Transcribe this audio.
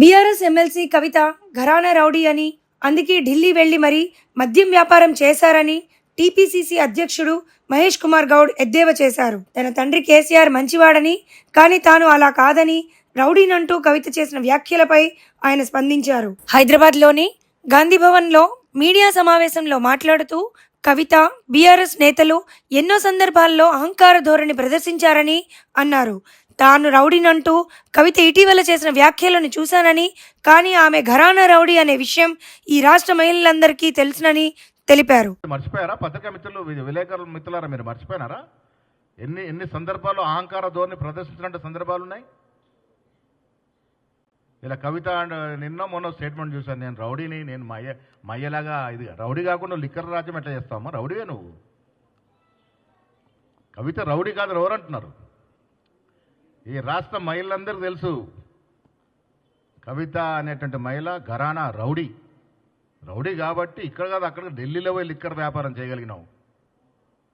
BRS MLC Kavitha ఘరానా rowdy అని అందుకే ఢిల్లీ వెళ్ళి మరీ మద్యం వ్యాపారం చేశారని టీపీసీసీ అధ్యక్షుడు మహేష్ కుమార్ గౌడ్ ఎద్దేవా చేశారు. తన తండ్రి కేసీఆర్ మంచివాడని కానీ తాను అలా కాదని రౌడీనంటూ కవిత చేసిన వ్యాఖ్యలపై ఆయన స్పందించారు. హైదరాబాద్లోని గాంధీభవన్లో మీడియా సమావేశంలో మాట్లాడుతూ కవిత బీఆర్ఎస్ నేతలు ఎన్నో సందర్భాల్లో అహంకార ధోరణి ప్రదర్శించారని అన్నారు. తాను రౌడీనంటూ కవిత ఇటీవల చేసిన వ్యాఖ్యలను చూశానని కానీ ఆమె ఘరానా రౌడీ అనే విషయం ఈ రాష్ట్ర మహిళలందరికీ తెలుసునని తెలిపారు. మర్చిపోయారా? పత్రికా మిత్రులు విలేకరుల మిత్రులారా మీరు మర్చిపోయినారా? ఎన్ని ఎన్ని సందర్భాల్లో అహంకార ధోరణి ప్రదర్శించినట్టు సందర్భాలు ఉన్నాయి? ఇలా కవిత అండ్ నిన్న మొన్న స్టేట్మెంట్ చూశాను. నేను రౌడీని నేను మయ్య మయ్యలాగా ఇది రౌడీ కాకుండా లిక్కర్ రాజ్యం ఎట్లా చేస్తామా రౌడీవే నువ్వు. కవిత రౌడీ కాదు ఎవరంటున్నారు? ఈ రాష్ట్ర మహిళలందరికీ తెలుసు. కవిత అనేటువంటి మహిళ ఘరానా రౌడీ. రౌడీ కాబట్టి ఇక్కడ కాదు అక్కడ ఢిల్లీలో పోయి ఇక్కడ వ్యాపారం చేయగలిగినావు.